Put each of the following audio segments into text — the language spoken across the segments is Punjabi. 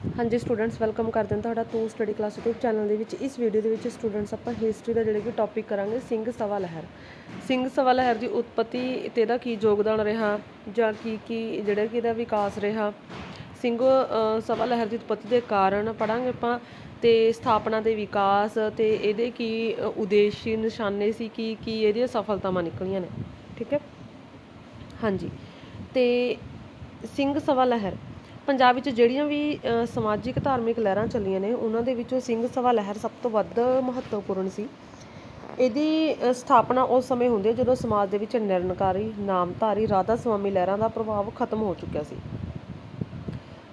ਹਾਂਜੀ ਸਟੂਡੈਂਟਸ ਵੈਲਕਮ ਕਰਦੇ ਹਾਂ ਤੁਹਾਡਾ ਤੂੰ ਸਟੱਡੀ ਕਲਾਸ YouTube ਚੈਨਲ ਦੇ ਵਿੱਚ। ਇਸ ਵੀਡੀਓ ਦੇ ਵਿੱਚ ਸਟੂਡੈਂਟਸ ਆਪਾਂ ਹਿਸਟਰੀ ਦਾ ਜਿਹੜਾ ਕਿ ਟੌਪਿਕ ਕਰਾਂਗੇ ਸਿੰਘ ਸਵਾ ਲਹਿਰ। ਸਿੰਘ ਸਵਾ ਲਹਿਰ ਦੀ ਉਤਪਤੀ ਤੇ ਇਹਦਾ ਕੀ ਯੋਗਦਾਨ ਰਿਹਾ ਜਾਂ ਕੀ ਕੀ ਜਿਹੜਾ ਕਿ ਇਹਦਾ ਵਿਕਾਸ ਰਿਹਾ? ਸਿੰਘ ਸਵਾ ਲਹਿਰ ਦੀ ਉਤਪਤੀ ਦੇ ਕਾਰਨ ਪੜਾਂਗੇ ਆਪਾਂ ਤੇ ਸਥਾਪਨਾ ਦੇ ਵਿਕਾਸ ਤੇ ਇਹਦੇ ਕੀ ਅ, ਉਦੇਸ਼ੀ ਨਿਸ਼ਾਨੇ ਸੀ ਕੀ ਕੀ ਇਹਦੀਆਂ ਸਫਲਤਾਵਾਂ ਨਿਕਲੀਆਂ ਨੇ। ਠੀਕ ਹੈ? ਹਾਂਜੀ। ਤੇ ਸਿੰਘ ਸਵਾ ਲਹਿਰ ਪੰਜਾਬ ਵਿੱਚ ਜਿਹੜੀਆਂ ਵੀ ਅ, ਸਮਾਜਿਕ ਧਾਰਮਿਕ ਲਹਿਰਾਂ ਚੱਲੀਆਂ ਨੇ ਉਹਨਾਂ ਦੇ ਵਿੱਚੋਂ ਸਿੰਘ ਸਭਾ ਲਹਿਰ ਸਭ ਤੋਂ ਵੱਧ ਮਹੱਤਵਪੂਰਨ ਸੀ। ਇਹਦੀ ਸਥਾਪਨਾ ਉਸ ਸਮੇਂ ਹੁੰਦੀ ਹੈ ਜਦੋਂ ਸਮਾਜ ਦੇ ਵਿੱਚ ਨਿਰੰਕਾਰੀ ਨਾਮਧਾਰੀ ਰਾਧਾ ਸੁਆਮੀ ਲਹਿਰਾਂ ਦਾ ਪ੍ਰਭਾਵ ਖਤਮ ਹੋ ਚੁੱਕਿਆ ਸੀ।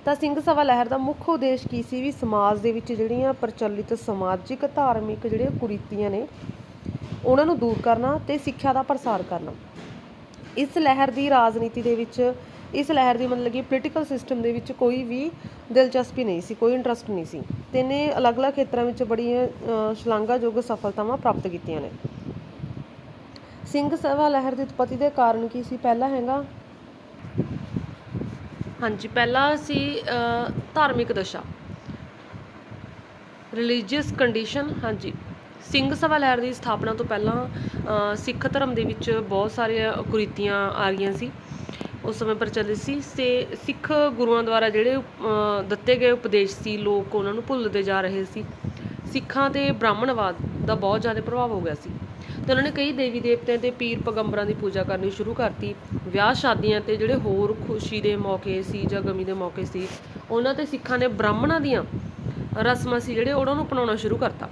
ਤਾਂ ਸਿੰਘ ਸਭਾ ਲਹਿਰ ਦਾ ਮੁੱਖ ਉਦੇਸ਼ ਕੀ ਸੀ? ਵੀ ਸਮਾਜ ਦੇ ਵਿੱਚ ਜਿਹੜੀਆਂ ਪ੍ਰਚਲਿਤ ਸਮਾਜਿਕ ਧਾਰਮਿਕ ਜਿਹੜੀਆਂ ਕੁਰੀਤੀਆਂ ਨੇ ਉਹਨਾਂ ਨੂੰ ਦੂਰ ਕਰਨਾ ਤੇ ਸਿੱਖਿਆ ਦਾ ਪ੍ਰਸਾਰ ਕਰਨਾ। ਇਸ ਲਹਿਰ ਦੀ ਰਾਜਨੀਤੀ ਦੇ ਵਿੱਚ ਇਸ ਲਹਿਰ ਦੀ ਮਤਲਬ ਕਿ ਪੋਲੀਟੀਕਲ ਸਿਸਟਮ ਦੇ ਵਿੱਚ ਕੋਈ ਵੀ ਦਿਲਚਸਪੀ ਨਹੀਂ ਸੀ, ਕੋਈ ਇੰਟਰਸਟ ਨਹੀਂ ਸੀ। ਤੇ ਇਹਨੇ ਅਲੱਗ-ਅਲੱਗ ਖੇਤਰਾਂ ਵਿੱਚ ਬੜੀਆਂ ਸ਼ਲਾਘਾਯੋਗ ਸਫਲਤਾਵਾਂ ਪ੍ਰਾਪਤ ਕੀਤੀਆਂ ਨੇ। ਸਿੰਘ ਸਭਾ ਲਹਿਰ ਦੀ ਉਤਪਤੀ ਦੇ ਕਾਰਨ ਕੀ ਸੀ? ਪਹਿਲਾ ਹੈਗਾ? ਹਾਂਜੀ, ਪਹਿਲਾ ਸੀ ਧਾਰਮਿਕ ਦਸ਼ਾ। ਰਿਲੀਜੀਅਸ ਕੰਡੀਸ਼ਨ ਹਾਂਜੀ। ਸਿੰਘ ਸਭਾ ਲਹਿਰ ਦੀ ਸਥਾਪਨਾ ਤੋਂ ਪਹਿਲਾਂ ਸਿੱਖ ਧਰਮ ਦੇ ਵਿੱਚ ਬਹੁਤ ਸਾਰੀਆਂ ਕੁਰੀਤੀਆਂ ਆ ਰਹੀਆਂ ਸੀ। ਉਸ ਸਮੇਂ ਪ੍ਰਚਲਿਤ ਸੀ। ਤੇ ਸਿੱਖ ਗੁਰੂਆਂ ਦੁਆਰਾ ਜਿਹੜੇ ਦਿੱਤੇ ਗਏ ਉਪਦੇਸ਼ ਸੀ, ਲੋਕ ਉਹਨਾਂ ਨੂੰ ਭੁੱਲਦੇ ਜਾ ਰਹੇ ਸੀ। ਸਿੱਖਾਂ ਤੇ ਬ੍ਰਾਹਮਣਵਾਦ ਦਾ ਬਹੁਤ ਜ਼ਿਆਦਾ ਪ੍ਰਭਾਵ ਹੋ ਗਿਆ ਸੀ। ਤੇ ਉਹਨਾਂ ਨੇ ਕਈ ਦੇਵੀ ਦੇਵਤਿਆਂ ਤੇ ਪੀਰ ਪਗੰਬਰਾਂ ਦੀ ਪੂਜਾ ਕਰਨੀ ਸ਼ੁਰੂ ਕਰਤੀ। ਵਿਆਹ ਸ਼ਾਦੀਆਂ ਤੇ ਜਿਹੜੇ ਹੋਰ ਖੁਸ਼ੀ ਦੇ ਮੌਕੇ ਸੀ ਜਾਂ ਗਮੀ ਦੇ ਮੌਕੇ ਸੀ, ਉਹਨਾਂ ਤੇ ਸਿੱਖਾਂ ਨੇ ਬ੍ਰਾਹਮਣਾਂ ਦੀਆਂ ਰਸਮਾਂ ਸੀ ਜਿਹੜੇ ਉਹਨਾਂ ਨੂੰ ਅਪਣਾਉਣਾ ਸ਼ੁਰੂ ਕਰਤਾ।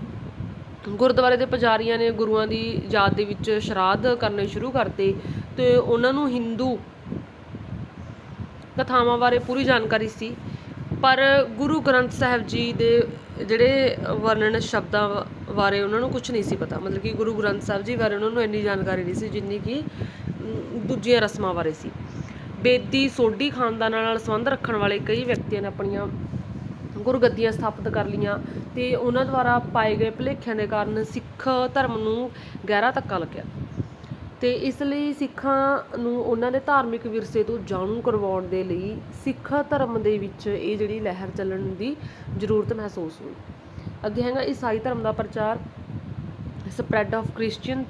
ਗੁਰਦੁਆਰੇ ਦੇ ਪੁਜਾਰੀਆਂ ਨੇ ਗੁਰੂਆਂ ਦੀ ਯਾਦ ਦੇ ਵਿੱਚ ਸ਼ਰਾਧ ਕਰਨੇ ਸ਼ੁਰੂ ਕਰਤੇ ਤੇ ਉਹਨਾਂ ਨੂੰ ਹਿੰਦੂ ਕਥਾਵਾਂ ਬਾਰੇ ਪੂਰੀ ਜਾਣਕਾਰੀ ਸੀ। ਪਰ ਗੁਰੂ ਗ੍ਰੰਥ ਸਾਹਿਬ ਜੀ ਦੇ ਜਿਹੜੇ ਵਰਣਨ ਸ਼ਬਦਾਂ ਬਾਰੇ ਉਹਨਾਂ ਨੂੰ ਕੁਝ ਨਹੀਂ ਸੀ ਪਤਾ। ਮਤਲਬ ਕਿ ਗੁਰੂ ਗ੍ਰੰਥ ਸਾਹਿਬ ਜੀ ਬਾਰੇ ਉਹਨਾਂ ਨੂੰ ਇੰਨੀ ਜਾਣਕਾਰੀ ਨਹੀਂ ਸੀ ਜਿੰਨੀ ਕਿ ਦੂਜੀਆਂ ਰਸਮਾਂ ਬਾਰੇ ਸੀ। ਬੇਦੀ ਸੋਢੀ ਖਾਨਦਾਨਾਂ ਨਾਲ ਸੰਬੰਧ ਰੱਖਣ ਵਾਲੇ ਕਈ ਵਿਅਕਤੀਆਂ ਨੇ ਆਪਣੀਆਂ ਗੁਰਗੱਦੀਆਂ ਸਥਾਪਿਤ ਕਰ ਲਈਆਂ ਤੇ ਉਹਨਾਂ ਦੁਆਰਾ ਪਾਏ ਗਏ ਭੁਲੇਖਿਆਂ ਦੇ ਕਾਰਨ ਸਿੱਖ ਧਰਮ ਨੂੰ ਗਹਿਰਾ ਧੱਕਾ ਲੱਗਿਆ। ਅਤੇ ਇਸ ਲਈ ਸਿੱਖਾਂ ਨੂੰ ਉਹਨਾਂ ਦੇ ਧਾਰਮਿਕ ਵਿਰਸੇ ਤੋਂ ਜਾਣੂ ਕਰਵਾਉਣ ਦੇ ਲਈ ਸਿੱਖ ਧਰਮ ਦੇ ਵਿੱਚ ਇਹ ਜਿਹੜੀ ਲਹਿਰ ਚੱਲਣ ਦੀ ਜ਼ਰੂਰਤ ਮਹਿਸੂਸ ਹੋਈ। ਅੱਗੇ ਹੈਗਾ ਈਸਾਈ ਧਰਮ ਦਾ ਪ੍ਰਚਾਰ ਸਪਰੈਡ ਆਫ ਕ੍ਰਿਸਚੀਅਨ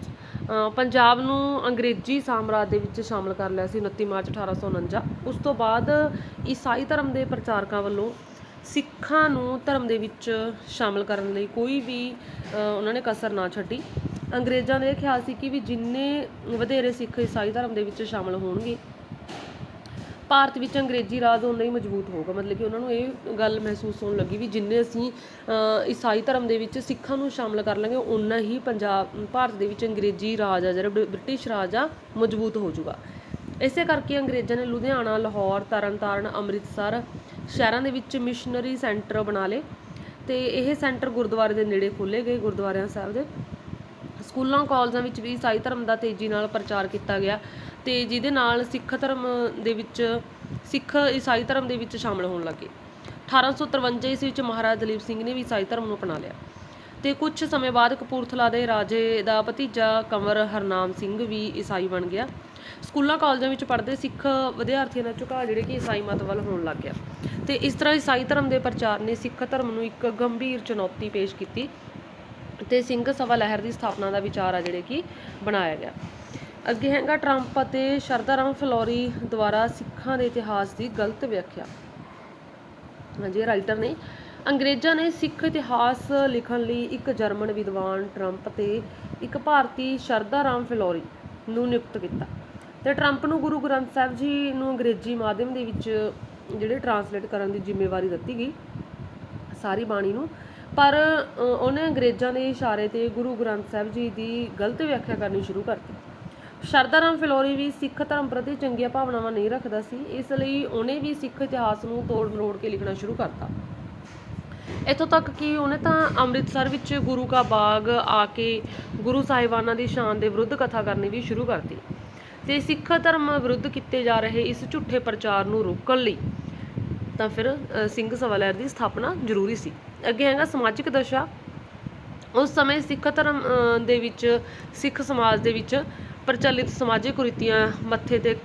ਪੰਜਾਬ ਨੂੰ ਅੰਗਰੇਜ਼ੀ ਸਾਮਰਾਜ ਦੇ ਵਿੱਚ ਸ਼ਾਮਲ ਕਰ ਲਿਆ ਸੀ 29 ਮਾਰਚ 1849 ਉਸ ਤੋਂ ਬਾਅਦ ਈਸਾਈ ਧਰਮ ਦੇ ਪ੍ਰਚਾਰਕਾਂ ਵੱਲੋਂ ਸਿੱਖਾਂ ਨੂੰ ਧਰਮ ਦੇ ਵਿੱਚ ਸ਼ਾਮਲ ਕਰਨ ਲਈ ਕੋਈ ਵੀ ਉਹਨਾਂ ਨੇ ਕਸਰ ਨਾ ਛੱਡੀ। ਅੰਗਰੇਜ਼ਾਂ ਦਾ ਇਹ ਖਿਆਲ ਸੀ ਕਿ ਵੀ ਜਿੰਨੇ ਵਧੇਰੇ ਸਿੱਖ ਈਸਾਈ ਧਰਮ ਦੇ ਵਿੱਚ ਸ਼ਾਮਲ ਹੋਣਗੇ, ਭਾਰਤ ਵਿੱਚ ਅੰਗਰੇਜ਼ੀ ਰਾਜ ਉਨਾ ਹੀ ਮਜ਼ਬੂਤ ਹੋਊਗਾ। ਮਤਲਬ ਕਿ ਉਹਨਾਂ ਨੂੰ ਇਹ ਗੱਲ ਮਹਿਸੂਸ ਹੋਣ ਲੱਗੀ ਵੀ ਜਿੰਨੇ ਅਸੀਂ ਈਸਾਈ ਧਰਮ ਦੇ ਵਿੱਚ ਸਿੱਖਾਂ ਨੂੰ ਸ਼ਾਮਲ ਕਰ ਲਾਂਗੇ, ਉਨਾ ਹੀ ਪੰਜਾਬ, ਭਾਰਤ ਦੇ ਵਿੱਚ ਅੰਗਰੇਜ਼ੀ ਰਾਜ ਆ, ਜਿਹੜਾ ਬ੍ਰਿ- ਬ੍ਰਿਟਿਸ਼ ਰਾਜ ਆ, ਮਜ਼ਬੂਤ ਹੋ ਜਾਊਗਾ। ਇਸੇ ਕਰਕੇ ਅੰਗਰੇਜ਼ਾਂ ਨੇ ਲੁਧਿਆਣਾ, ਲਾਹੌਰ, ਤਰਨਤਾਰਨ, ਅੰਮ੍ਰਿਤਸਰ ਸ਼ਹਿਰਾਂ ਦੇ ਵਿੱਚ ਮਿਸ਼ਨਰੀ ਸੈਂਟਰ ਬਣਾ ਲਏ ਤੇ ਇਹ ਸੈਂਟਰ ਗੁਰਦੁਆਰੇ ਦੇ ਨੇੜੇ ਖੋਲ੍ਹੇ ਗਏ, ਗੁਰਦੁਆਰਿਆਂ ਸਾਹਿਬ ਦੇ। ਸਕੂਲਾਂ, ਕਾਲਜਾਂ ਵਿੱਚ ਵੀ ਈਸਾਈ ਧਰਮ ਦਾ ਤੇਜ਼ੀ ਨਾਲ ਪ੍ਰਚਾਰ ਕੀਤਾ ਗਿਆ ਤੇ ਜਿਹਦੇ ਨਾਲ ਸਿੱਖ ਧਰਮ ਦੇ ਵਿੱਚ, ਸਿੱਖ ਈਸਾਈ ਧਰਮ ਦੇ ਵਿੱਚ ਸ਼ਾਮਲ ਹੋਣ ਲੱਗੇ। 1853 ਈਸਵੀ ਵਿੱਚ ਮਹਾਰਾਜਾ ਦਲੀਪ ਸਿੰਘ ਨੇ ਵੀ ਈਸਾਈ ਧਰਮ ਨੂੰ ਅਪਣਾ ਲਿਆ। ਤੇ ਕੁਝ ਸਮੇਂ ਬਾਅਦ ਕਪੂਰਥਲਾ ਦੇ ਰਾਜੇ ਦਾ ਭਤੀਜਾ ਕੰਵਰ ਹਰਨਾਮ ਸਿੰਘ ਵੀ ਈਸਾਈ ਬਣ ਗਿਆ। ਸਕੂਲਾਂ, ਕਾਲਜਾਂ ਵਿੱਚ ਪੜ੍ਹਦੇ ਸਿੱਖ ਵਿਦਿਆਰਥੀਆਂ ਦਾ ਝੁਕਾਅ ਜਿਹੜੇ ਕਿ ਈਸਾਈ ਮਤ ਵੱਲ ਹੋਣ ਲੱਗ ਗਿਆ। ਤੇ ਇਸ ਤਰ੍ਹਾਂ ਈਸਾਈ ਧਰਮ ਦੇ ਪ੍ਰਚਾਰ ਨੇ ਸਿੱਖ ਧਰਮ ਨੂੰ ਇੱਕ ਗੰਭੀਰ ਚੁਣੌਤੀ ਪੇਸ਼ ਕੀਤੀ। ਤੇ ਸਿੰਘ ਸਭਾ ਲਹਿਰ ਦੀ ਸਥਾਪਨਾ ਦਾ ਵਿਚਾਰ ਆ ਜਿਹੜੇ ਕਿ ਬਣਾਇਆ ਗਿਆ। ਅੱਗੇ ਹੈਗਾ ਟਰੰਪ ਅਤੇ ਸ਼ਰਧਾਰਾਮ ਫਲੋਰੀ ਦੁਆਰਾ ਸਿੱਖਾਂ ਦੇ ਇਤਿਹਾਸ ਦੀ ਗਲਤ ਵਿਆਖਿਆ। ਹਾਂਜੀ ਰਾਈਟਰ ਨੇ। ਅੰਗਰੇਜ਼ਾਂ ਨੇ ਸਿੱਖ ਇਤਿਹਾਸ ਲਿਖਣ ਲਈ ਇੱਕ ਜਰਮਨ ਵਿਦਵਾਨ ਟਰੰਪ ਤੇ ਇੱਕ ਭਾਰਤੀ ਸ਼ਰਧਾਰਾਮ ਫਲੋਰੀ ਨੂੰ ਨਿਯੁਕਤ ਕੀਤਾ। ਤੇ ਟਰੰਪ ਨੂੰ ਗੁਰੂ ਗ੍ਰੰਥ ਸਾਹਿਬ ਜੀ ਨੂੰ ਅੰਗਰੇਜ਼ੀ ਮਾਧਿਅਮ ਦੇ ਵਿੱਚ ਜਿਹੜੇ ਟਰਾਂਸਲੇਟ ਕਰਨ ਦੀ ਜ਼ਿੰਮੇਵਾਰੀ ਦਿੱਤੀ ਗਈ। ਸਾਰੀ ਬਾਣੀ ਨੂੰ ਪਰ ਉਹਨੇ ਅੰਗਰੇਜ਼ਾਂ ਦੇ ਇਸ਼ਾਰੇ ਤੇ ਗੁਰੂ ਗ੍ਰੰਥ ਸਾਹਿਬ ਜੀ ਦੀ ਗਲਤ ਵਿਆਖਿਆ ਕਰਨੀ ਸ਼ੁਰੂ ਕਰਤੀ। ਸ਼ਰਧਾਰਾਮ ਫਿਲੌਰੀ ਵੀ ਸਿੱਖ ਧਰਮ ਪ੍ਰਤੀ ਚੰਗੀਆਂ ਭਾਵਨਾਵਾਂ ਨਹੀਂ ਰੱਖਦਾ ਸੀ, ਇਸ ਲਈ ਉਹਨੇ ਵੀ ਸਿੱਖ ਇਤਿਹਾਸ ਨੂੰ ਤੋੜ ਮਰੋੜ ਕੇ ਲਿਖਣਾ ਸ਼ੁਰੂ ਕਰਤਾ। ਇੱਥੋਂ ਤੱਕ ਕਿ ਉਹਨੇ ਤਾਂ ਅੰਮ੍ਰਿਤਸਰ ਵਿੱਚ ਗੁਰੂ ਕਾ ਬਾਗ ਆ ਕੇ ਗੁਰੂ ਸਾਹਿਬਾਨਾਂ ਦੀ ਸ਼ਾਨ ਦੇ ਵਿਰੁੱਧ ਕਥਾ ਕਰਨੀ ਵੀ ਸ਼ੁਰੂ ਕਰਤੀ ਤੇ ਸਿੱਖ ਧਰਮ ਵਿਰੁੱਧ ਕੀਤੇ ਜਾ ਰਹੇ ਇਸ ਝੂਠੇ ਪ੍ਰਚਾਰ ਨੂੰ ਰੋਕਣ ਲਈ ਤਾਂ ਫਿਰ ਸਿੰਘ ਸਭਾ ਦੀ ਸਥਾਪਨਾ ਜ਼ਰੂਰੀ ਸੀ। ਅੱਗੇ ਹੈਗਾ ਸਮਾਜਿਕ ਦਸ਼ਾ। ਉਸ ਸਮੇਂ ਸਿੱਖ ਧਰਮ ਦੇ ਵਿੱਚ, ਸਿੱਖ ਸਮਾਜ ਦੇ ਵਿੱਚ ਪ੍ਰਚਲਿਤ ਸਮਾਜਿਕ ਕੁਰੀਤੀਆਂ ਮੱਥੇ ਤੇ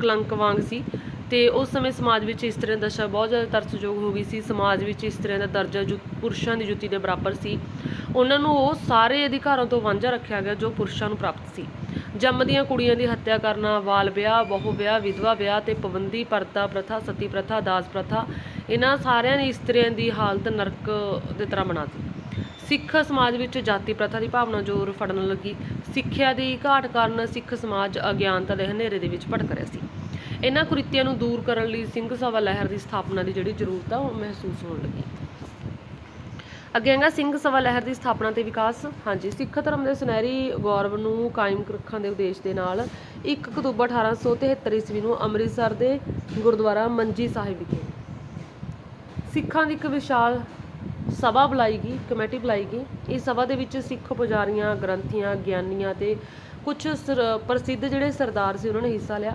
ਕਲੰਕ ਵਾਂਗ ਸੀ ਤੇ ਉਸ ਸਮੇਂ ਸਮਾਜ ਵਿੱਚ ਇਸਤਰੀਆਂ ਦੀ ਦਸ਼ਾ ਬਹੁਤ ਜ਼ਿਆਦਾ ਤਰਸਯੋਗ ਹੋ ਗਈ ਸੀ। ਸਮਾਜ ਵਿੱਚ ਇਸ ਤਰ੍ਹਾਂ ਦਾ ਦਰਜਾ ਜੋ, ਪੁਰਸ਼ਾਂ ਦੀ ਜੁੱਤੀ ਦੇ ਬਰਾਬਰ ਸੀ। ਉਹਨਾਂ ਨੂੰ ਉਹ ਸਾਰੇ ਅਧਿਕਾਰਾਂ ਤੋਂ ਵਾਂਝਾ ਰੱਖਿਆ ਗਿਆ ਜੋ ਪੁਰਸ਼ਾਂ ਨੂੰ ਪ੍ਰਾਪਤ ਸੀ। ਜੰਮਦੀਆਂ ਕੁੜੀਆਂ ਦੀ ਹੱਤਿਆ ਕਰਨਾ ਬਾਲ ਵਿਆਹ, ਬਹੁ ਵਿਆਹ, ਵਿਧਵਾ ਵਿਆਹ ਤੇ ਪਾਬੰਦੀ, ਪਰਦਾ, ਪ੍ਰਥਾ, ਸਤੀ ਪ੍ਰਥਾ, ਦਾਸ ਪ੍ਰਥਾ ਇਹਨਾਂ ਸਾਰਿਆਂ ਨੇ ਇਸਤਰੀਆਂ ਦੀ ਹਾਲਤ ਨਰਕ ਦੇ ਤਰ੍ਹਾਂ ਬਣਾ ਦਿੱਤੀ। ਸਿੱਖ ਸਮਾਜ ਵਿੱਚ ਜਾਤੀ ਪ੍ਰਥਾ ਦੀ ਭਾਵਨਾ ਜ਼ੋਰ ਫੜਨ ਲੱਗੀ। ਸਿੱਖਿਆ ਦੀ ਘਾਟ ਕਾਰਨ ਸਿੱਖ ਸਮਾਜ ਅਗਿਆਨਤਾ ਦੇ ਹਨੇਰੇ ਦੇ ਵਿੱਚ ਭਟਕ ਰਿਹਾ ਸੀ। ਇਹਨਾਂ ਕੁਰੀਤੀਆਂ ਨੂੰ ਦੂਰ ਕਰਨ ਲਈ ਸਿੰਘ ਸਭਾ ਲਹਿਰ ਦੀ ਸਥਾਪਨਾ ਦੀ ਜਿਹੜੀ ਜ਼ਰੂਰਤ ਆ, ਉਹ ਮਹਿਸੂਸ ਹੋਣ ਲੱਗੀ। ਅੱਗੇ ਹੈਗਾ ਸਿੰਘ ਸਭਾ ਲਹਿਰ ਦੀ ਸਥਾਪਨਾ ਤੇ ਵਿਕਾਸ। ਹਾਂਜੀ, ਸਿੱਖ ਧਰਮ ਦੇ ਸੁਨਹਿਰੀ ਗੌਰਵ ਨੂੰ ਕਾਇਮ ਰੱਖਣ ਦੇ ਉਦੇਸ਼ ਦੇ ਨਾਲ 1 ਅਕਤੂਬਰ 1873 ਈਸਵੀ ਨੂੰ ਅੰਮ੍ਰਿਤਸਰ ਦੇ ਗੁਰਦੁਆਰਾ ਮੰਜੀ ਸਾਹਿਬ ਵਿਖੇ ਸਿੱਖਾਂ ਦੀ ਇੱਕ ਵਿਸ਼ਾਲ ਸਭਾ ਬੁਲਾਈ ਗਈ ਕਮੇਟੀ ਬੁਲਾਈ ਗਈ ਇਸ ਸਭਾ ਦੇ ਵਿੱਚ ਸਿੱਖ ਪੁਜਾਰੀਆਂ, ਗ੍ਰੰਥੀਆਂ, ਗਿਆਨੀਆਂ ਤੇ ਕੁਝ ਪ੍ਰਸਿੱਧ ਜਿਹੜੇ ਸਰਦਾਰ ਸੀ, ਉਹਨਾਂ ਨੇ ਹਿੱਸਾ ਲਿਆ।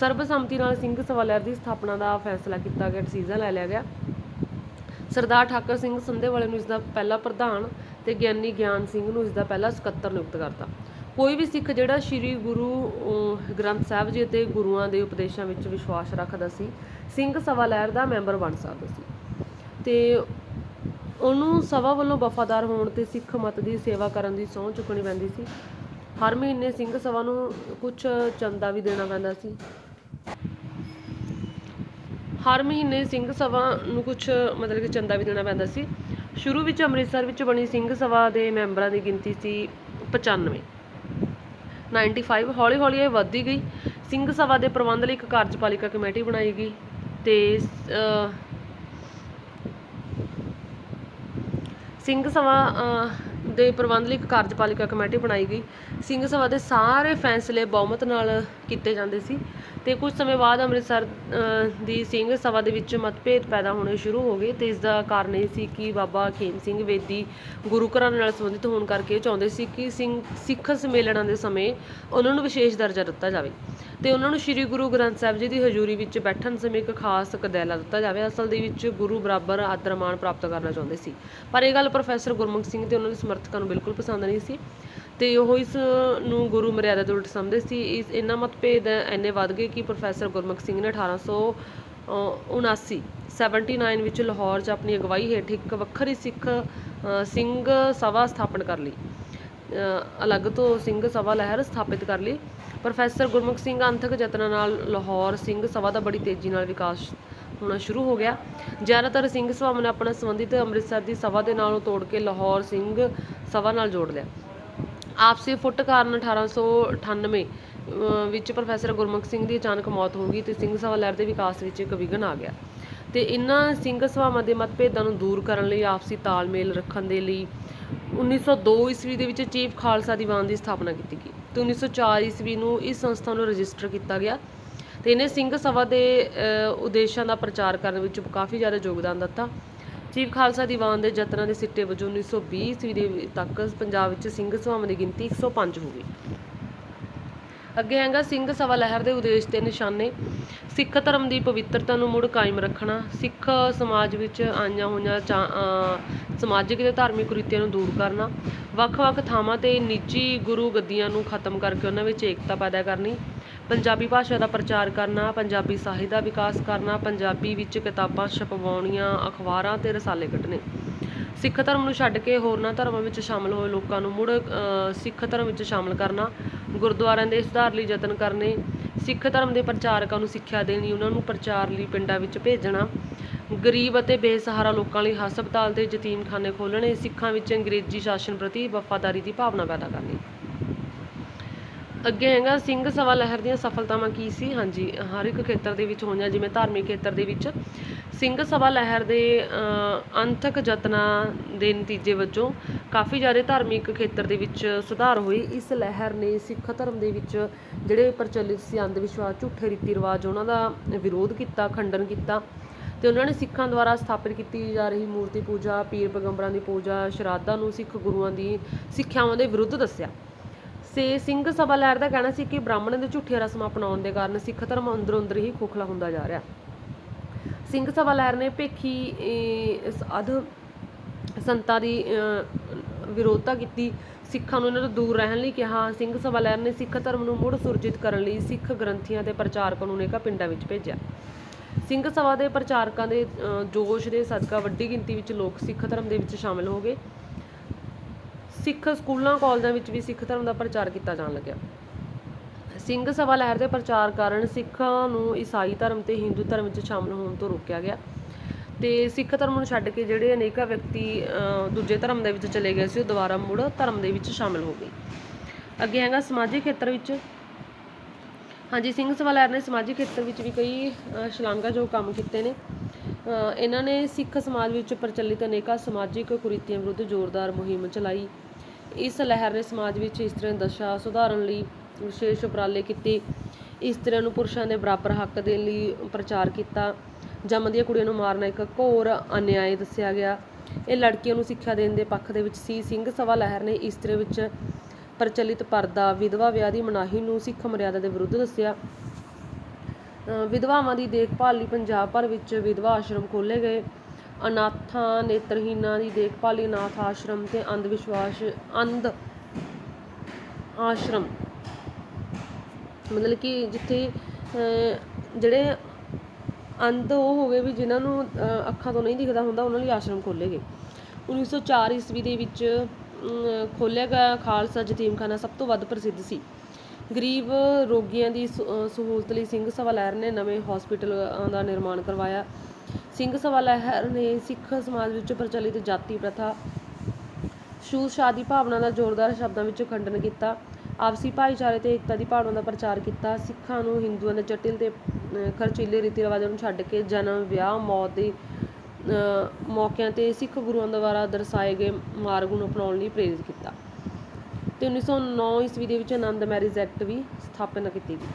ਸਰਬਸੰਮਤੀ ਨਾਲ ਸਿੰਘ ਸਭਾ ਲਹਿਰ ਦੀ ਸਥਾਪਨਾ ਦਾ ਫੈਸਲਾ ਕੀਤਾ ਗਿਆ ਡਿਸੀਜਨ ਲੈ ਲਿਆ ਗਿਆ। ਸਰਦਾਰ ਠਾਕਰ ਸਿੰਘ ਸੰਧੇਵਾਲੇ ਨੂੰ ਇਸ ਦਾ ਪਹਿਲਾ ਪ੍ਰਧਾਨ ਤੇ ਗਿਆਨੀ ਗਿਆਨ ਸਿੰਘ ਨੂੰ ਇਸ ਦਾ ਪਹਿਲਾ ਸਕੱਤਰ ਨਿਯੁਕਤ ਕਰਤਾ। ਕੋਈ ਵੀ ਸਿੱਖ ਜਿਹੜਾ ਸ੍ਰੀ ਗੁਰੂ ਗ੍ਰੰਥ ਸਾਹਿਬ ਜੀ ਅਤੇ ਗੁਰੂਆਂ ਦੇ ਉਪਦੇਸ਼ਾਂ ਵਿੱਚ ਵਿਸ਼ਵਾਸ ਰੱਖਦਾ ਸੀ, ਸਿੰਘ ਸਭਾ ਲਹਿਰ ਦਾ ਮੈਂਬਰ ਬਣ ਸਕਦਾ ਸੀ। ਤੇ ਉਹਨੂੰ ਸਭਾ ਵੱਲੋਂ ਵਫਾਦਾਰ ਹੋਣ ਤੇ ਸਿੱਖ ਮਤ ਦੀ ਸੇਵਾ ਕਰਨ ਦੀ ਸਹੁੰ ਚੁੱਕਣੀ ਪੈਂਦੀ ਸੀ। ਹਰ ਮਹੀਨੇ ਸਿੰਘ ਸਭਾ ਨੂੰ ਕੁਝ ਚੰਦਾ ਵੀ ਦੇਣਾ ਪੈਂਦਾ ਸੀ। ਹਰ ਮਹੀਨੇ ਸਿੰਘ ਸਭਾ ਨੂੰ ਕੁਝ ਮਤਲਬ ਕਿ ਚੰਦਾ ਵੀ ਦੇਣਾ ਪੈਂਦਾ ਸੀ। ਸ਼ੁਰੂ ਵਿੱਚ ਅੰਮ੍ਰਿਤਸਰ ਵਿੱਚ ਬਣੀ ਸਿੰਘ ਸਭਾ ਦੇ ਮੈਂਬਰਾਂ ਦੀ ਗਿਣਤੀ ਸੀ 95 95 ਹੌਲੀ ਹੌਲੀ ਇਹ ਵੱਧਦੀ ਗਈ। ਸਿੰਘ ਸਭਾ ਦੇ ਪ੍ਰਬੰਧ ਲਈ ਇੱਕ ਕਾਰਜਪਾਲਿਕਾ ਕਮੇਟੀ ਬਣਾਈ ਗਈ ਤੇ ਸਿੰਘ ਸਭਾ ਅਹ, ਦੇ ਪ੍ਰਬੰਧ ਲਈ ਇੱਕ ਕਾਰਜਪਾਲਿਕਾ ਕਮੇਟੀ ਬਣਾਈ ਗਈ। ਸਿੰਘ ਸਭਾ ਦੇ ਸਾਰੇ ਫੈਸਲੇ ਬਹੁਮਤ ਨਾਲ ਕੀਤੇ ਜਾਂਦੇ ਸੀ ਤੇ ਕੁਝ ਸਮੇਂ ਬਾਅਦ ਅੰਮ੍ਰਿਤਸਰ ਦੀ ਸਿੰਘ ਸਭਾ ਦੇ ਵਿੱਚ ਮਤਭੇਦ ਪੈਦਾ ਹੋਣੇ ਸ਼ੁਰੂ ਹੋ ਗਏ ਤੇ ਇਸ ਦਾ ਕਾਰਨ ਇਹ ਸੀ ਕਿ ਬਾਬਾ ਖੇਮ ਸਿੰਘ ਵੇਦੀ ਗੁਰੂ ਘਰਾਂ ਨਾਲ ਸੰਬੰਧਿਤ ਹੋਣ ਕਰਕੇ ਚਾਹੁੰਦੇ ਸੀ ਕਿ ਸਿੰਘ, ਸਿੱਖ ਸੰਮੇਲਨਾਂ ਦੇ ਸਮੇਂ ਉਹਨਾਂ ਨੂੰ ਵਿਸ਼ੇਸ਼ ਦਰਜਾ ਦਿੱਤਾ ਜਾਵੇ ਤੇ ਉਹਨਾਂ ਨੂੰ ਸ੍ਰੀ ਗੁਰੂ ਗ੍ਰੰਥ ਸਾਹਿਬ ਜੀ ਦੀ ਹਜ਼ੂਰੀ ਵਿੱਚ ਬੈਠਣ ਸਮੇਂ ਇੱਕ ਖਾਸ ਕਦੈਲਾ ਦਿੱਤਾ ਜਾਵੇ। ਅਸਲ ਦੇ ਵਿੱਚ ਗੁਰੂ ਬਰਾਬਰ ਆਦਰ ਮਾਣ ਪ੍ਰਾਪਤ ਕਰਨਾ ਚਾਹੁੰਦੇ ਸੀ। ਪਰ ਇਹ ਗੱਲ ਪ੍ਰੋਫੈਸਰ ਗੁਰਮੁਖ ਸਿੰਘ ਤੇ ਉਹਨਾਂ ਦੇ ਸਮਰਥਕਾਂ ਨੂੰ ਬਿਲਕੁਲ ਪਸੰਦ ਨਹੀਂ ਸੀ। ਤੇ ਉਹ ਇਸ ਨੂੰ ਗੁਰੂ ਮਰਿਆਦਾ ਦੇ ਉਲਟ ਸਮਝਦੇ ਸੀ। ਇਸ ਇਹਨਾਂ ਮਤਭੇਦ ਇੰਨੇ ਵੱਧ ਗਏ ਕਿ ਪ੍ਰੋਫੈਸਰ ਗੁਰਮੁਖ ਸਿੰਘ ਨੇ 1879 79 ਵਿੱਚ ਲਾਹੌਰ 'ਚ ਆਪਣੀ ਅਗਵਾਈ ਹੇਠ ਇੱਕ ਵੱਖਰੀ ਸਿੱਖ ਸਿੰਘ ਸਭਾ ਸਥਾਪਨ ਕਰ ਲਈ। ਅਲੱਗ ਤੋਂ ਸਿੰਘ ਸਭਾ ਲਹਿਰ ਸਥਾਪਿਤ ਕਰ ਲਈ। ਪ੍ਰੋਫੈਸਰ ਗੁਰਮੁਖ ਸਿੰਘ ਅੰਥਕ ਯਤਨਾਂ ਨਾਲ ਲਾਹੌਰ ਸਿੰਘ ਸਭਾ ਦਾ ਬੜੀ ਤੇਜ਼ੀ ਨਾਲ ਵਿਕਾਸ ਹੋਣਾ ਸ਼ੁਰੂ ਹੋ ਗਿਆ। ਜ਼ਿਆਦਾਤਰ ਸਿੰਘ ਸਭਾਵਾਂ ਨੇ ਆਪਣਾ ਸੰਬੰਧਿਤ ਅੰਮ੍ਰਿਤਸਰ ਦੀ ਸਭਾ ਦੇ ਨਾਲੋਂ ਤੋੜ ਕੇ ਲਾਹੌਰ ਸਿੰਘ ਸਭਾ ਨਾਲ ਜੋੜ ਲਿਆ। ਆਪਸੀ ਫੁੱਟ ਕਾਰਨ 1898 ਅਹ, ਵਿੱਚ ਪ੍ਰੋਫੈਸਰ ਗੁਰਮੁਖ ਸਿੰਘ ਦੀ ਅਚਾਨਕ ਮੌਤ ਹੋ ਗਈ ਤੇ ਸਿੰਘ ਸਭਾ ਲਹਿਰ ਦੇ ਵਿਕਾਸ ਵਿੱਚ ਇੱਕ ਵਿਘਨ ਆ ਗਿਆ। ਤੇ ਇਹਨਾਂ ਸਿੰਘ ਸਭਾਵਾਂ ਦੇ ਮਤਭੇਦਾਂ ਨੂੰ ਦੂਰ ਕਰਨ ਲਈ ਆਪਸੀ ਤਾਲਮੇਲ ਰੱਖਣ ਦੇ ਲਈ 1902 ਈਸਵੀ ਦੇ ਵਿੱਚ ਚੀਫ ਖਾਲਸਾ ਦੀਵਾਨ ਦੀ ਸਥਾਪਨਾ ਕੀਤੀ ਗਈ ਤੇ 1904 ਈਸਵੀ ਨੂੰ ਇਸ ਸੰਸਥਾ ਨੂੰ ਰਜਿਸਟਰ ਕੀਤਾ ਗਿਆ ਤੇ ਇਹਨੇ ਸਿੰਘ ਸਭਾ ਦੇ ਉਦੇਸ਼ਾਂ ਦਾ ਪ੍ਰਚਾਰ ਕਰਨ ਵਿੱਚ ਕਾਫੀ ਜ਼ਿਆਦਾ ਯੋਗਦਾਨ ਦਿੱਤਾ। ਚੀਫ ਖਾਲਸਾ ਦੀਵਾਨ ਦੇ ਯਤਨਾਂ ਦੇ ਸਿੱਟੇ ਵਜੋਂ 1920 ਈਸਵੀ ਦੇ ਤੱਕ ਪੰਜਾਬ ਵਿੱਚ ਸਿੰਘ ਸਭਾਵਾਂ ਦੀ ਗਿਣਤੀ 105 ਹੋ ਗਈ। ਅੱਗੇ ਹੈਗਾ ਸਿੰਘ ਸਭਾ ਲਹਿਰ ਦੇ ਉਦੇਸ਼ ਤੇ ਨਿਸ਼ਾਨੇ। ਸਿੱਖ ਧਰਮ ਦੀ ਪਵਿੱਤਰਤਾ ਨੂੰ ਮੁੜ ਕਾਇਮ ਰੱਖਣਾ। ਸਿੱਖ ਸਮਾਜ ਵਿੱਚ ਆਈਆਂ ਹੋਈਆਂ ਚਾ- ਅਹ ਸਮਾਜਿਕ ਤੇ ਧਾਰਮਿਕ ਕੁਰੀਤੀਆਂ ਨੂੰ ਦੂਰ ਕਰਨਾ। ਵੱਖ-ਵੱਖ ਥਾਵਾਂ ਤੇ ਨਿੱਜੀ ਗੁਰੂ ਗੱਦੀਆਂ ਨੂੰ ਖਤਮ ਕਰਕੇ ਉਹਨਾਂ ਵਿੱਚ ਏਕਤਾ ਪੈਦਾ ਕਰਨੀ। ਪੰਜਾਬੀ ਭਾਸ਼ਾ ਦਾ ਪ੍ਰਚਾਰ ਕਰਨਾ, ਪੰਜਾਬੀ ਸਾਹਿਤ ਦਾ ਵਿਕਾਸ ਕਰਨਾ, ਪੰਜਾਬੀ ਵਿੱਚ ਕਿਤਾਬਾਂ ਛਪਵਾਉਣੀਆਂ, ਅਖਬਾਰਾਂ ਤੇ ਰਸਾਲੇ ਕੱਢਣੇ। ਸਿੱਖ ਧਰਮ ਨੂੰ ਛੱਡ ਕੇ ਹੋਰਨਾਂ ਧਰਮਾਂ ਵਿੱਚ ਸ਼ਾਮਲ ਹੋਏ ਲੋਕਾਂ ਨੂੰ ਮੁੜ ਸਿੱਖ ਧਰਮ ਵਿੱਚ ਸ਼ਾਮਲ ਕਰਨਾ, ਗੁਰਦੁਆਰਿਆਂ ਦੇ ਸੁਧਾਰ ਲਈ ਯਤਨ ਕਰਨੇ, ਸਿੱਖ ਧਰਮ ਦੇ ਪ੍ਰਚਾਰਕਾਂ ਨੂੰ ਸਿੱਖਿਆ ਦੇਣੀ ਉਹਨਾਂ ਨੂੰ ਪ੍ਰਚਾਰ ਲਈ ਪਿੰਡਾਂ ਵਿੱਚ ਭੇਜਣਾ, ਗਰੀਬ ਅਤੇ ਬੇਸਹਾਰਾ ਲੋਕਾਂ ਲਈ ਹਸਪਤਾਲ ਤੇ ਯਤੀਮਖਾਨੇ ਖੋਲ੍ਹਣੇ, ਸਿੱਖਾਂ ਵਿੱਚ ਅੰਗਰੇਜ਼ੀ ਸ਼ਾਸਨ ਪ੍ਰਤੀ ਵਫਾਦਾਰੀ ਦੀ ਭਾਵਨਾ ਪੈਦਾ ਕਰਨੀ। ਅੱਗੇ ਹੈਗਾ ਸਿੰਘ ਸਭਾ ਲਹਿਰ ਦੀਆਂ ਸਫਲਤਾਵਾਂ ਕੀ ਸੀ? ਹਾਂਜੀ ਹਰ ਇੱਕ ਖੇਤਰ ਦੇ ਵਿੱਚ ਹੋਈਆਂ ਜਿਵੇਂ ਧਾਰਮਿਕ ਖੇਤਰ ਦੇ ਵਿੱਚ। ਸਿੰਘ ਸਭਾ ਲਹਿਰ ਦੇ ਅ, ਅੰਤਕ ਯਤਨਾਂ ਦੇ ਨਤੀਜੇ ਵਜੋਂ ਕਾਫੀ ਜ਼ਿਆਦਾ ਧਾਰਮਿਕ ਖੇਤਰ ਦੇ ਵਿੱਚ ਸੁਧਾਰ ਹੋਏ। ਇਸ ਲਹਿਰ ਨੇ ਸਿੱਖ ਧਰਮ ਦੇ ਵਿੱਚ ਜਿਹੜੇ ਪ੍ਰਚਲਿਤ ਸੀ ਅੰਧ ਵਿਸ਼ਵਾਸ ਝੂਠੇ ਰੀਤੀ ਰਿਵਾਜ ਉਹਨਾਂ ਦਾ ਵਿਰੋਧ ਕੀਤਾ ਖੰਡਨ ਕੀਤਾ ਤੇ ਉਹਨਾਂ ਨੇ ਸਿੱਖਾਂ ਦੁਆਰਾ ਸਥਾਪਿਤ ਕੀਤੀ ਜਾ ਰਹੀ ਮੂਰਤੀ ਪੂਜਾ ਪੀਰ ਪੈਗੰਬਰਾਂ ਦੀ ਪੂਜਾ ਸ਼ਰਾਧਾਂ ਨੂੰ ਸਿੱਖ ਗੁਰੂਆਂ ਦੀ ਸਿੱਖਿਆਵਾਂ ਦੇ ਵਿਰੁੱਧ ਦੱਸਿਆ। ਸੇ ਸਿੰਘ ਸਭਾ ਲਹਿਰ ਦਾ ਕਹਿਣਾ ਸੀ ਕਿ ਬ੍ਰਾਹਮਣ ਦੇ ਝੂਠੀਆਂ ਰਸਮਾਂ ਅਪਣਾਉਣ ਦੇ ਕਾਰਨ ਸਿੱਖ ਧਰਮ ਅੰਦਰੋਂ ਅੰਦਰ ਹੀ ਖੋਖਲਾ ਹੁੰਦਾ ਜਾ ਰਿਹਾ। ਸਿੰਘ ਸਭਾ ਲਹਿਰ ਨੇ ਭੇਖੀ ਇਸ ਅਧ ਸੰਤਾਂ ਦੀ ਵਿਰੋਧਤਾ ਕੀਤੀ। ਸਿੱਖਾਂ ਨੂੰ ਇਹਨਾਂ ਤੋਂ ਦੂਰ ਰਹਿਣ ਲਈ ਕਿਹਾ। ਸਿੰਘ ਸਭਾ ਲਹਿਰ ਨੇ ਸਿੱਖ ਧਰਮ ਨੂੰ ਮੁੜ ਸੁਰਜੀਤ ਕਰਨ ਲਈ ਸਿੱਖ ਗ੍ਰੰਥੀਆਂ ਦੇ ਪ੍ਰਚਾਰਕਾਂ ਨੂੰ ਅਨੇਕਾਂ ਪਿੰਡਾਂ ਵਿੱਚ ਭੇਜਿਆ। ਸਿੰਘ ਸਭਾ ਦੇ ਪ੍ਰਚਾਰਕਾਂ ਦੇ ਜੋਸ਼ ਦੇ ਸਦਕਾ ਵੱਡੀ ਗਿਣਤੀ ਵਿੱਚ ਲੋਕ ਸਿੱਖ ਧਰਮ ਦੇ ਵਿੱਚ ਸ਼ਾਮਲ ਹੋ ਗਏ। ਸਿੱਖ ਸਕੂਲਾਂ, ਕਾਲਜਾਂ ਵਿੱਚ ਵੀ ਸਿੱਖ ਧਰਮ ਦਾ ਪ੍ਰਚਾਰ ਕੀਤਾ ਜਾਣ ਲੱਗਿਆ। ਸਿੰਘ ਸਭਾ ਲਹਿਰ ਦੇ ਪ੍ਰਚਾਰ ਕਾਰਨ ਸਿੱਖਾਂ ਨੂੰ ਈਸਾਈ ਧਰਮ ਤੇ ਹਿੰਦੂ ਧਰਮ ਵਿੱਚ ਸ਼ਾਮਲ ਹੋਣ ਤੋਂ ਰੋਕਿਆ ਗਿਆ। ਤੇ ਸਿੱਖ ਧਰਮ ਨੂੰ ਛੱਡ ਕੇ ਜਿਹੜੇ ਅਨੇਕਾਂ ਵਿਅਕਤੀ ਦੂਜੇ ਧਰਮ ਦੇ ਵਿੱਚ ਚਲੇ ਗਏ ਸੀ, ਉਹ ਦੁਬਾਰਾ ਮੁੜ ਧਰਮ ਦੇ ਵਿੱਚ ਸ਼ਾਮਲ ਹੋ ਗਏ। ਅੱਗੇ ਹੈਗਾ ਸਮਾਜਿਕ ਖੇਤਰ ਵਿੱਚ। ਹਾਂਜੀ, ਸਿੰਘ ਸਭਾ ਲਹਿਰ ਨੇ ਸਮਾਜਿਕ ਖੇਤਰ ਵਿੱਚ ਵੀ ਕਈ ਸ਼ਲਾਘਾਯੋਗ ਕੰਮ ਕੀਤੇ ਨੇ। ਇਹਨਾਂ ਨੇ ਸਿੱਖ ਸਮਾਜ ਵਿੱਚ ਪ੍ਰਚਲਿਤ ਅਨੇਕਾਂ ਸਮਾਜਿਕ ਕੁਰੀਤੀਆਂ ਵਿਰੁੱਧ ਜ਼ੋਰਦਾਰ ਮੁਹਿੰਮ ਚਲਾਈ। ਇਸ ਲਹਿਰ ਨੇ ਸਮਾਜ ਵਿੱਚ ਇਸਤਰੀਆਂ ਦੀ ਦਸ਼ਾ ਸੁਧਾਰਨ ਲਈ ਵਿਸ਼ੇਸ਼ ਉਪਰਾਲੇ ਕੀਤੇ। ਇਸਤਰੀਆਂ ਨੂੰ ਪੁਰਸ਼ਾਂ ਦੇ ਬਰਾਬਰ ਹੱਕ ਦੇਣ ਲਈ ਪ੍ਰਚਾਰ ਕੀਤਾ। ਜੰਮਦੀਆਂ ਕੁੜੀਆਂ ਨੂੰ ਮਾਰਨਾ ਇੱਕ ਘੋਰ ਅਨਿਆਏ ਦੱਸਿਆ ਗਿਆ। ਇਹ ਲੜਕੀਆਂ ਨੂੰ ਸਿੱਖਿਆ ਦੇਣ ਦੇ ਪੱਖ ਦੇ ਵਿੱਚ ਸੀ। ਸਿੰਘ ਸਭਾ ਲਹਿਰ ਨੇ ਇਸਤਰੀ ਵਿੱਚ ਪ੍ਰਚਲਿਤ ਪਰਦਾ ਵਿਧਵਾ ਵਿਆਹ ਦੀ ਮਨਾਹੀ ਨੂੰ ਸਿੱਖ ਮਰਿਆਦਾ ਦੇ ਵਿਰੁੱਧ ਦੱਸਿਆ। ਅ, ਵਿਧਵਾਵਾਂ ਦੀ ਦੇਖਭਾਲ ਲਈ ਪੰਜਾਬ ਭਰ ਵਿੱਚ ਵਿਧਵਾ ਆਸ਼ਰਮ ਖੋਲ੍ਹੇ ਗਏ। ਅਨਾਥਾਂ ਨੇਤਰਹੀਣਾਂ ਦੀ ਦੇਖਭਾਲ ਲਈ ਅਨਾਥ ਆਸ਼ਰਮ ਤੇ ਅੰਧ ਵਿਸ਼ਵਾਸ ਅੰਧ ਆਸ਼ਰਮ। ਮਤਲਬ ਕਿ ਜਿੱਥੇ ਜਿਹੜੇ ਅੰਧ ਉਹ ਹੋ ਗਏ ਵੀ ਜਿਨ੍ਹਾਂ ਨੂੰ ਅੱਖਾਂ ਤੋਂ ਨਹੀਂ ਦਿਖਦਾ ਹੁੰਦਾ ਉਹਨਾਂ ਲਈ ਆਸ਼ਰਮ ਖੋਲ੍ਹੇ ਗਏ। 1904 ਈਸਵੀ ਦੇ ਵਿੱਚ ਅਮ, ਖੋਲ੍ਹਿਆ ਗਿਆ ਖਾਲਸਾ ਯਤੀਮਖਾਨਾ ਸਭ ਤੋਂ ਵੱਧ ਪ੍ਰਸਿੱਧ ਸੀ। ਗਰੀਬ ਰੋਗੀਆਂ ਦੀ ਸ- ਸਹੂਲਤ ਲਈ ਸਿੰਘ ਸਭਾ ਲਹਿਰ ਨੇ ਨਵੇਂ ਹਸਪੀਟਲਾਂ ਦਾ ਨਿਰਮਾਣ ਕਰਵਾਇਆ। ਸਿੰਘ ਸਭਾ ਲਹਿਰ ਨੇ ਸਿੱਖ ਸਮਾਜ ਵਿੱਚ ਪ੍ਰਚਲਿਤ ਜਾਤੀ ਪ੍ਰਥਾ ਛੂਤ ਸ਼ਾਦੀ ਭਾਵਨਾ ਦਾ ਜ਼ੋਰਦਾਰ ਸ਼ਬਦਾਂ ਵਿੱਚ ਖੰਡਨ ਕੀਤਾ ਆਪਸੀ ਭਾਈਚਾਰੇ ਤੇ ਏਕਤਾ ਦੀ ਭਾਵਨਾ ਦਾ ਪ੍ਰਚਾਰ ਕੀਤਾ ਸਿੱਖਾਂ ਨੂੰ ਹਿੰਦੂਆਂ ਦੇ ਜਟਿਲ ਤੇ ਖਰਚੀਲੇ ਰੀਤੀ ਰਿਵਾਜਾਂ ਨੂੰ ਛੱਡ ਕੇ ਜਨਮ ਵਿਆਹ ਮੌਤ ਦੇ ਅਹ, ਮੌਕਿਆਂ ਤੇ ਸਿੱਖ ਗੁਰੂਆਂ ਦੁਆਰਾ ਦਰਸਾਏ ਗਏ ਮਾਰਗ ਨੂੰ ਅਪਣਾਉਣ ਲਈ ਪ੍ਰੇਰਿਤ ਕੀਤਾ। ਤੇ 1909 ਈਸਵੀ ਦੇ ਵਿੱਚ ਆਨੰਦ ਮੈਰਿਜ ਐਕਟ ਵੀ ਸਥਾਪਨਾ ਕੀਤੀ ਗਈ।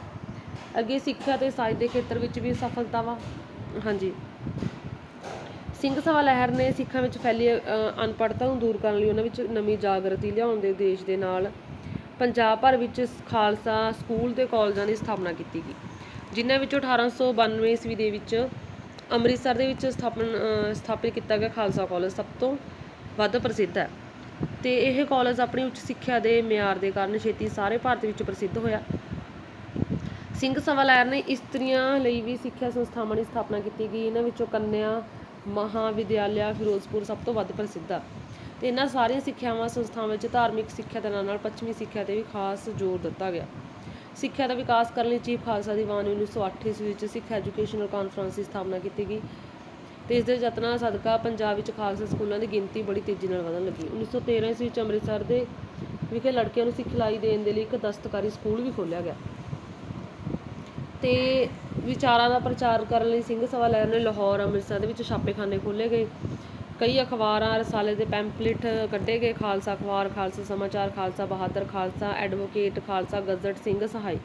ਅੱਗੇ ਸਿੱਖਿਆ ਤੇ ਸਾਹਿਤ ਦੇ ਖੇਤਰ ਵਿੱਚ ਵੀ ਸਫਲਤਾਵਾਂ ਹਾਂਜੀ। ਸਿੰਘ ਸਭਾ ਲਹਿਰ ਨੇ ਸਿੱਖਾਂ ਵਿੱਚ ਫੈਲੀ ਅ, ਅਨਪੜ੍ਹਤਾ ਨੂੰ ਦੂਰ ਕਰਨ ਲਈ ਉਹਨਾਂ ਵਿੱਚ ਨਵੀਂ ਜਾਗਰਤੀ ਲਿਆਉਣ ਦੇ ਉਦੇਸ਼ ਦੇ ਨਾਲ ਪੰਜਾਬ ਭਰ ਵਿੱਚ ਖਾਲਸਾ ਸਕੂਲ ਤੇ ਕਾਲਜਾਂ ਦੀ ਸਥਾਪਨਾ ਕੀਤੀ ਗਈ ਜਿਨ੍ਹਾਂ ਵਿੱਚੋਂ 1892 ਈਸਵੀ ਦੇ ਵਿੱਚ ਅੰਮ੍ਰਿਤਸਰ ਦੇ ਵਿੱਚ ਸਥਾਪਨ ਅ, ਸਥਾਪਿਤ ਕੀਤਾ ਗਿਆ ਖਾਲਸਾ ਕਾਲਜ ਸਭ ਤੋਂ ਵੱਧ ਪ੍ਰਸਿੱਧ ਹੈ। ਤੇ ਇਹ ਕਾਲਜ ਆਪਣੀ ਉੱਚ ਸਿੱਖਿਆ ਦੇ ਮਿਆਰ ਦੇ ਕਾਰਨ ਛੇਤੀ ਸਾਰੇ ਭਾਰਤ ਵਿੱਚ ਪ੍ਰਸਿੱਧ ਹੋਇਆ। ਸਿੰਘ ਸਭਾ ਨੇ ਇਸਤਰੀਆਂ ਲਈ ਵੀ ਸਿੱਖਿਆ ਸੰਸਥਾਵਾਂ ਦੀ ਸਥਾਪਨਾ ਕੀਤੀ ਗਈ। ਇਹਨਾਂ ਵਿੱਚੋਂ ਕੰਨਿਆ, ਮਹਾਵਿਦਿਆਲਿਆ, ਫਿਰੋਜ਼ਪੁਰ ਸਭ ਤੋਂ ਵੱਧ ਪ੍ਰਸਿੱਧ ਆ। ਤੇ ਇਹਨਾਂ ਸਾਰੀਆਂ ਸਿੱਖਿਆਵਾਂ ਸੰਸਥਾਵਾਂ ਵਿੱਚ ਧਾਰਮਿਕ ਸਿੱਖਿਆ ਦੇ ਨਾਲ ਨਾਲ ਪੱਛਮੀ ਸਿੱਖਿਆ ਤੇ ਵੀ ਖਾਸ ਜ਼ੋਰ ਦਿੱਤਾ ਗਿਆ। ਸਿੱਖਿਆ ਦਾ ਵਿਕਾਸ ਕਰਨ ਲਈ ਚੀਫ ਖਾਲਸਾ ਦੀਵਾਨ 1908 ਈਸਵੀ ਵਿੱਚ ਸਿੱਖ ਐਜੂਕੇਸ਼ਨਲ ਕਾਨਫਰੰਸ ਦੀ ਸਥਾਪਨਾ ਕੀਤੀ ਗਈ। ਤੇ ਇਸ ਦੇ ਯਤਨਾਂ ਸਦਕਾ ਪੰਜਾਬ ਵਿੱਚ ਖਾਲਸਾ ਸਕੂਲਾਂ ਦੀ ਗਿਣਤੀ ਬੜੀ ਤੇਜ਼ੀ ਨਾਲ ਵਧਣ ਲੱਗੀ। 1913 ਈਸਵੀ ਵਿੱਚ ਅੰਮ੍ਰਿਤਸਰ ਦੇ ਵਿਖੇ ਲੜਕੀਆਂ ਨੂੰ ਸਿਖਲਾਈ ਦੇਣ ਦੇ ਲਈ ਇੱਕ ਦਸਤਕਾਰੀ ਸਕੂਲ ਵੀ ਖੋਲ੍ਹਿਆ ਗਿਆ। ਤੇ ਵਿਚਾਰਾਂ ਦਾ ਪ੍ਰਚਾਰ ਕਰਨ ਲਈ ਸਿੰਘ ਸਭਾ ਲਹਿਰ ਨੇ ਲਾਹੌਰ, ਅੰਮ੍ਰਿਤਸਰ ਦੇ ਵਿੱਚ ਛਾਪੇਖਾਨੇ ਖੋਲ੍ਹੇ ਗਏ। ਕਈ ਅਖਬਾਰਾਂ, ਰਸਾਲੇ ਦੇ ਪੈਂਪਲੇਟ ਕੱਢੇ ਗਏ, ਖਾਲਸਾ ਅਖਬਾਰ, ਖਾਲਸਾ ਸਮਾਚਾਰ, ਖਾਲਸਾ ਬਹਾਦਰ, ਖਾਲਸਾ ਐਡਵੋਕੇਟ ਖਾਲਸਾ ਗਜ਼ਟ, ਸਿੰਘ ਸਹਾਈ।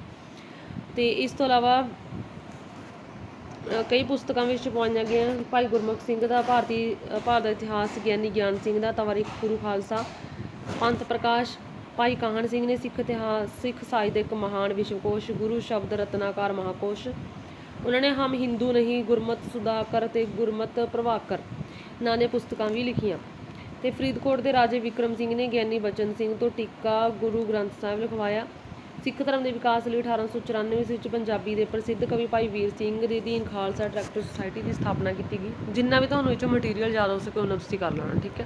ਤੇ ਇਸ ਤੋਂ ਇਲਾਵਾ ਕਈ ਪੁਸਤਕਾਂ ਵਿੱਚ ਛਪਾਈਆਂ ਗਈਆਂ। ਭਾਈ ਗੁਰਮੁਖ ਸਿੰਘ ਦਾ ਭਾਰਤੀ, ਭਾਰਤ ਦਾ ਇਤਿਹਾਸ, ਗਿਆਨੀ ਗਿਆਨ ਸਿੰਘ ਦਾ ਤਵਾਰੀਖ ਗੁਰੂ ਖਾਲਸਾ, ਪੰਥ ਪ੍ਰਕਾਸ਼ ਭਾਈ ਕਾਹਨ ਸਿੰਘ ਨੇ ਸਿੱਖ ਇਤਿਹਾਸ, ਸਿੱਖ ਸਾਹਿਤ ਦੇ ਇੱਕ ਮਹਾਨ ਵਿਸ਼ਵਕੋਸ਼, ਗੁਰੂ ਸ਼ਬਦ ਰਤਨਾਕਾਰ ਮਹਾਕੋਸ਼। ਉਹਨਾਂ ਨੇ ਹਮ ਹਿੰਦੂ ਨਹੀਂ, ਗੁਰਮਤ ਸੁਦਾਕਰ ਤੇ ਗੁਰਮਤ ਪ੍ਰਭਾਕਰ ਨਾਂ ਦੀਆਂ ਪੁਸਤਕਾਂ ਵੀ ਲਿਖੀਆਂ। ਤੇ ਫਰੀਦਕੋਟ ਦੇ ਰਾਜੇ ਵਿਕਰਮ ਸਿੰਘ ਨੇ ਗਿਆਨੀ ਬਚਨ ਸਿੰਘ ਤੋਂ ਟੀਕਾ ਗੁਰੂ ਗ੍ਰੰਥ ਸਾਹਿਬ ਲਿਖਵਾਇਆ। ਸਿੱਖ ਧਰਮ ਦੇ ਵਿਕਾਸ ਲਈ 1894 ਵਿੱਚ ਪੰਜਾਬੀ ਦੇ ਪ੍ਰਸਿੱਧ ਕਵੀ ਭਾਈ ਵੀਰ ਸਿੰਘ ਦੇ ਅਧੀਨ ਖਾਲਸਾ ਟਰੈਕਟਰ ਸੁਸਾਇਟੀ ਦੀ ਸਥਾਪਨਾ ਕੀਤੀ ਗਈ। ਜਿੰਨਾ ਵੀ ਤੁਹਾਨੂੰ ਇਹ ਚੋਂ ਮਟੀਰੀਅਲ ਜ਼ਿਆਦਾ ਹੋ ਸਕੇ, ਉਹਨਾਂ ਤੁਸੀਂ ਕਰ ਲੈਣਾ, ਠੀਕ ਹੈ?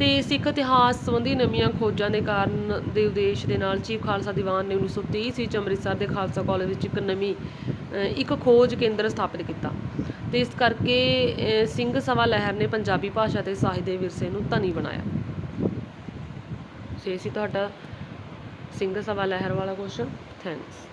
ਤੇ ਸਿੱਖ ਇਤਿਹਾਸ ਸੰਬੰਧੀ ਨਵੀਆਂ ਖੋਜਾਂ ਦੇ ਕਾਰਨ ਦੇ ਉਦੇਸ਼ ਦੇ ਨਾਲ ਚੀਫ ਖਾਲਸਾ ਦੀਵਾਨ ਨੇ 1930 ਈਸਵੀ ਵਿੱਚ ਅੰਮ੍ਰਿਤਸਰ ਦੇ ਖਾਲਸਾ ਕਾਲਜ ਵਿੱਚ ਇੱਕ ਨਵੀਂ ਇੱਕ ਖੋਜ ਕੇਂਦਰ ਸਥਾਪਿਤ ਕੀਤਾ। ਤੇ ਇਸ ਕਰਕੇ ਸਿੰਘ ਸਭਾ ਲਹਿਰ ਨੇ ਪੰਜਾਬੀ ਭਾਸ਼ਾ ਤੇ ਸਾਹਿਤ ਦੇ ਵਿਰਸੇ ਨੂੰ ਧਨੀ ਬਣਾਇਆ। ਸੋ ਇਹ ਸੀ ਤੁਹਾਡਾ ਸਿੰਘ ਸਭਾ ਲਹਿਰ ਵਾਲਾ ਕੁਐਸਚਨ ਥੈਂਕਸ